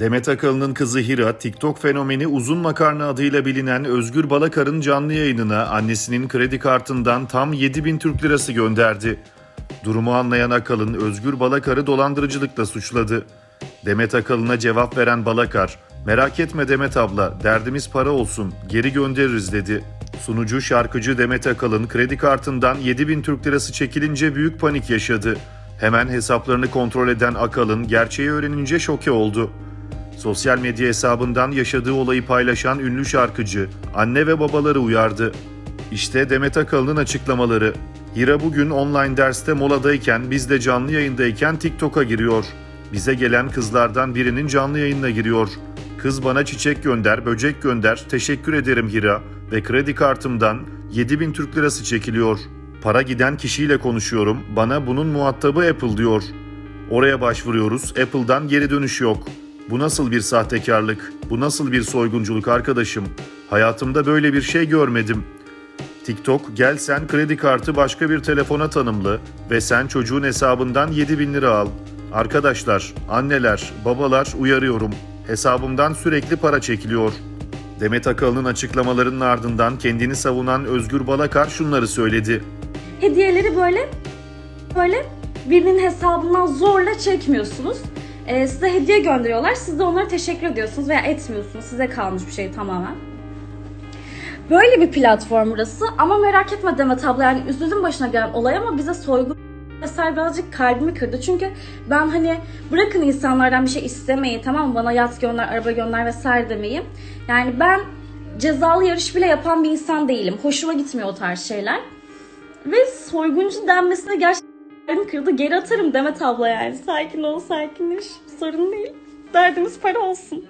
Demet Akalın'ın kızı Hira, TikTok fenomeni uzun makarna adıyla bilinen Özgür Balakar'ın canlı yayınına annesinin kredi kartından tam 7000 Türk lirası gönderdi. Durumu anlayan Akalın, Özgür Balakar'ı dolandırıcılıkla suçladı. Demet Akalın'a cevap veren Balakar, merak etme Demet abla, derdimiz para olsun, geri göndeririz dedi. Sunucu şarkıcı Demet Akalın kredi kartından 7000 Türk lirası çekilince büyük panik yaşadı. Hemen hesaplarını kontrol eden Akalın gerçeği öğrenince şoke oldu. Sosyal medya hesabından yaşadığı olayı paylaşan ünlü şarkıcı anne ve babaları uyardı. İşte Demet Akalın'ın açıklamaları. Hira bugün online derste moladayken biz de canlı yayındayken TikTok'a giriyor. Bize gelen kızlardan birinin canlı yayınına giriyor. Kız bana çiçek gönder, böcek gönder, teşekkür ederim Hira ve kredi kartımdan 7000 Türk lirası çekiliyor. Para giden kişiyle konuşuyorum, bana bunun muhatabı Apple diyor. Oraya başvuruyoruz, Apple'dan geri dönüş yok. Bu nasıl bir sahtekarlık, bu nasıl bir soygunculuk arkadaşım? Hayatımda böyle bir şey görmedim. TikTok gel sen kredi kartı başka bir telefona tanımlı ve sen çocuğun hesabından 7000 lira al. Arkadaşlar, anneler, babalar uyarıyorum. Hesabımdan sürekli para çekiliyor. Demet Akalın'ın açıklamalarının ardından kendini savunan Özgür Balakar şunları söyledi. hediyeleri böyle böyle birinin hesabından zorla çekmiyorsunuz. Ee, size hediye gönderiyorlar. Siz de onlara teşekkür ediyorsunuz veya etmiyorsunuz. Size kalmış bir şey tamamen. Böyle bir platform burası ama merak etme Demet abla yani üzüldüm başına gelen olay ama bize soygun vesaire birazcık kalbimi kırdı. Çünkü ben hani bırakın insanlardan bir şey istemeyi tamam mı? Bana yat gönder, araba gönder vesaire demeyi. Yani ben cezalı yarış bile yapan bir insan değilim. Hoşuma gitmiyor o tarz şeyler. Ve soyguncu denmesine gerçekten kırdı. Geri atarım Demet abla yani. Sakin ol, sakinleş. Sorun değil. Derdimiz para olsun.